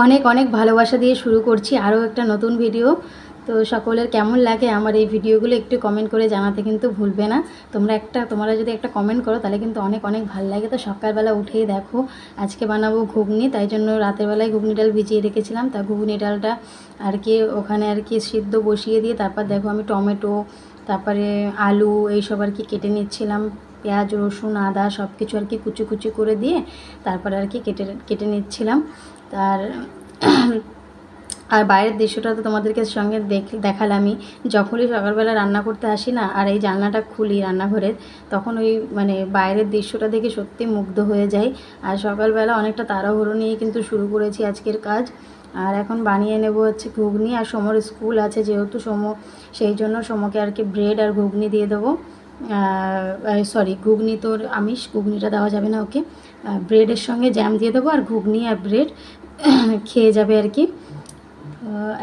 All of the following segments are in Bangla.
অনেক অনেক ভালোবাসা দিয়ে শুরু করছি আরও একটা নতুন ভিডিও তো সকলের কেমন লাগে আমার এই ভিডিওগুলো একটু কমেন্ট করে জানাতে কিন্তু ভুলবে না। তোমরা একটা, তোমরা যদি একটা কমেন্ট করো তাহলে কিন্তু অনেক অনেক ভালো লাগে। তো সকালবেলা উঠেই দেখো, আজকে বানাবো ঘুগনি, তাই জন্য রাতের বেলায় ঘুগনি ডাল ভিজিয়ে রেখেছিলাম। তা ঘুগনি ডালটা আর কি ওখানে আর কি সিদ্ধ বসিয়ে দিয়ে তারপর দেখো আমি টমেটো, তারপরে আলু, এইসব আর কি কেটে নিচ্ছিলাম। পেঁয়াজ, রসুন, আদা সব কিছু আর কি কুচি কুচি করে দিয়ে তারপরে আর কি কেটে কেটে নিচ্ছিলাম। তার আর বাইরের দৃশ্যটা তো তোমাদেরকে সঙ্গে দেখ, দেখালামই। যখনই সকালবেলা রান্না করতে আসি না, আর এই জানলাটা খুলি রান্নাঘরের, তখন ওই মানে বাইরের দৃশ্যটা দেখে সত্যি মুগ্ধ হয়ে যাই। আর সকালবেলা অনেকটা তাড়াহুড়ো নিয়ে কিন্তু শুরু করেছি আজকের কাজ। আর এখন বানিয়ে নেব হচ্ছে ঘুগনি, আর সমর স্কুল আছে যেহেতু সম, সেই জন্য সমকে আর কি ব্রেড আর ঘুগনি দিয়ে দেবো। সরি ঘুগনি তোর আমিষ, ঘুগনিটা দেওয়া যাবে না ওকে ব্রেডের সঙ্গে জ্যাম দিয়ে দেবো আর ঘুগনি আর ব্রেড খেয়ে যাবে আর কি।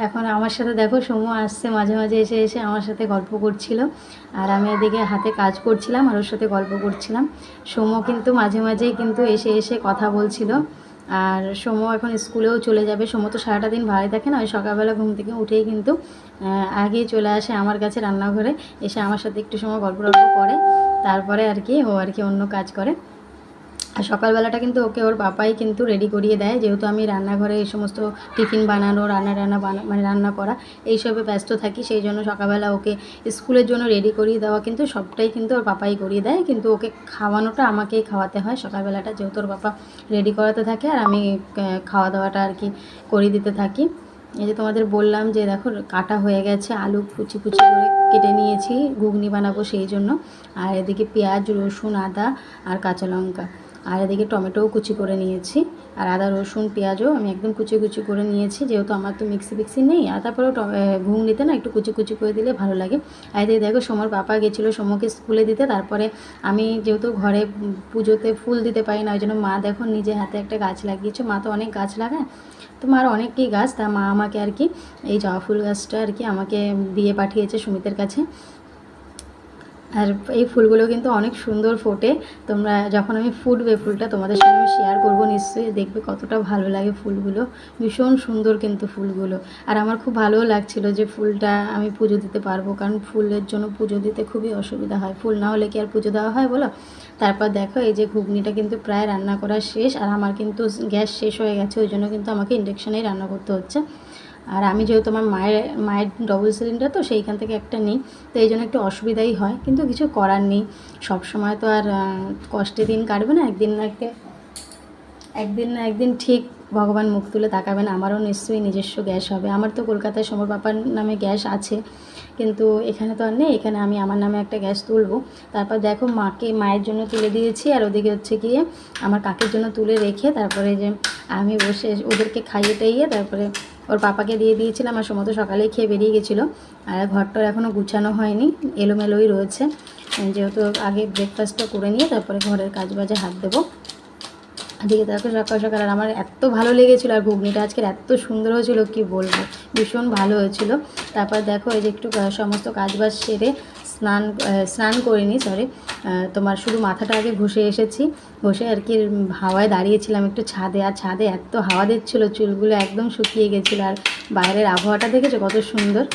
এখন আমার সাথে দেখো, সমু আসছে মাঝে মাঝে এসে এসে আমার সাথে গল্প করছিল। আর আমি এদিকে হাতে কাজ করছিলাম আর ওর সাথে গল্প করছিলাম। সমু কিন্তু মাঝে মাঝেই কিন্তু এসে এসে কথা বলছিল। আর সোমো এখন স্কুলেও চলে যাবে। সোমো তো সারাটা দিন ভাড়াই থাকে না, ওই সকালবেলা ঘুম থেকে উঠেই কিন্তু আগেই চলে আসে আমার কাছে রান্নাঘরে, এসে আমার সাথে একটু সময় গল্প গল্প করে, তারপরে আর কি ও আর কি অন্য কাজ করে। আর সকালবেলাটা কিন্তু ওকে ওর বাপাই কিন্তু রেডি করিয়ে দেয়। যেহেতু আমি রান্নাঘরে এই সমস্ত টিফিন বানানো, রান্না রান্না বানা মানে রান্না করা, এইসবে ব্যস্ত থাকি, সেই জন্য সকালবেলা ওকে স্কুলের জন্য রেডি করিয়ে দেওয়া কিন্তু সবটাই কিন্তু ওর পাপাই করিয়ে দেয়। কিন্তু ওকে খাওয়ানোটা আমাকেই খাওয়াতে হয় সকালবেলাটা, যেহেতু ওর বাবা রেডি করাতে থাকে আর আমি খাওয়া দাওয়াটা আর কি করিয়ে দিতে থাকি। এই যে তোমাদের বললাম যে দেখো, কাটা হয়ে গেছে, আলু কুচি কুচি করে কেটে নিয়েছি, ঘুগনি বানাবো সেই জন্য। আর এদিকে পেঁয়াজ, রসুন, আদা আর কাঁচা লঙ্কা। আর এদিকে টমেটোও কুচি করে নিয়েছি। আর আদা, রসুন, পেঁয়াজও আমি একদম কুচি কুচি করে নিয়েছি, যেহেতু আমার তো মিক্সি ফিক্সি নেই। আর তারপরেও ঘুগনিতে না একটু কুচি কুচি করে দিলে ভালো লাগে। আর এদিকে দেখো সমর পাপা গেছিল সমকে স্কুলে দিতে, তারপরে আমি যেহেতু ঘরে পুজোতে ফুল দিতে পারি না, ওই জন্য মা দেখো নিজে হাতে একটা গাছ লাগিয়েছে। মা তো অনেক গাছ লাগায়, তো মার অনেকই গাছ, তা মা আমাকে আর কি, এই জবা ফুল গাছটা আর কি আমাকে দিয়ে পাঠিয়েছে সুমিতের কাছে। আর এই ফুলগুলো কিন্তু অনেক সুন্দর ফোটে। তোমরা যখন আমি ফুটবে ফুলটা তোমাদের সঙ্গে শেয়ার করব, নিশ্চয়ই দেখবে কতটা ভালো লাগে ফুলগুলো। ভীষণ সুন্দর কিন্তু ফুলগুলো। আর আমার খুব ভালোও লাগছিল যে ফুলটা আমি পুজো দিতে পারব, কারণ ফুলের জন্য পুজো দিতে খুবই অসুবিধা হয়। ফুল না হলে কি আর পুজো দেওয়া হয় বলো? তারপর দেখো এই যে ঘুগনিটা কিন্তু প্রায় রান্না করা শেষ, আর আমার কিন্তু গ্যাস শেষ হয়ে গেছে, ওই জন্য কিন্তু আমাকে ইন্ডাকশানেই রান্না করতে হচ্ছে। আর আমি যেহেতু আমার মায়ের মায়ের ডবল সিলিন্ডার তো সেইখান থেকে একটা নিই। তো এই জন্য একটু অসুবিধাই হয়, কিন্তু কিছু করার নেই। সবসময় তো আর কষ্টে দিন কাটবে না, একদিন না একদিন একদিন না একদিন ঠিক ভগবান মুখ তুলে তাকাবেন, আমারও নিশ্চয়ই নিজস্ব গ্যাস হবে। আমার তো কলকাতায় সমর পাপার নামে গ্যাস আছে, কিন্তু এখানে তো আর নেই। এখানে আমি আমার নামে একটা গ্যাস তুলবো। তারপর দেখো মাকে, মায়ের জন্য তুলে দিয়েছি, আর ওদিকে হচ্ছে গিয়ে আমার কাকের জন্য তুলে রেখে তারপরে যে আমি বসে ওদেরকে খাইয়ে টাইয়ে তারপরে ওর পাপাকে দিয়ে দিয়েছিলাম, আর সমস্ত সকালেই খেয়ে বেরিয়ে গেছিল। আর ঘরটার এখনও গুছানো হয়নি, এলোমেলোই রয়েছে। যেহেতু আগে ব্রেকফাস্টটা করে নিয়ে তারপরে ঘরের কাজ বাজে হাত দেবো। এদিকে দেখো সকাল সকাল আর আমার এত ভালো লেগেছিলো আর ঘুগনিটা আজকের এত সুন্দর হয়েছিল, কি বলব? ভীষণ ভালো হয়েছিল। তারপর দেখো এই যে একটু সমস্ত কাজবাজ সেরে স্নান স্নান করিনি সরি তোমার শুধু মাথাটা আগে ঘষে এসেছি। ঘষে আর কি হাওয়ায় দাঁড়িয়েছিলাম একটু ছাদে, আর ছাদে এত হাওয়া দিচ্ছিল, চুলগুলো একদম শুকিয়ে গেছিল। আর বাইরের আবহাওয়াটা দেখেছ কত সুন্দর?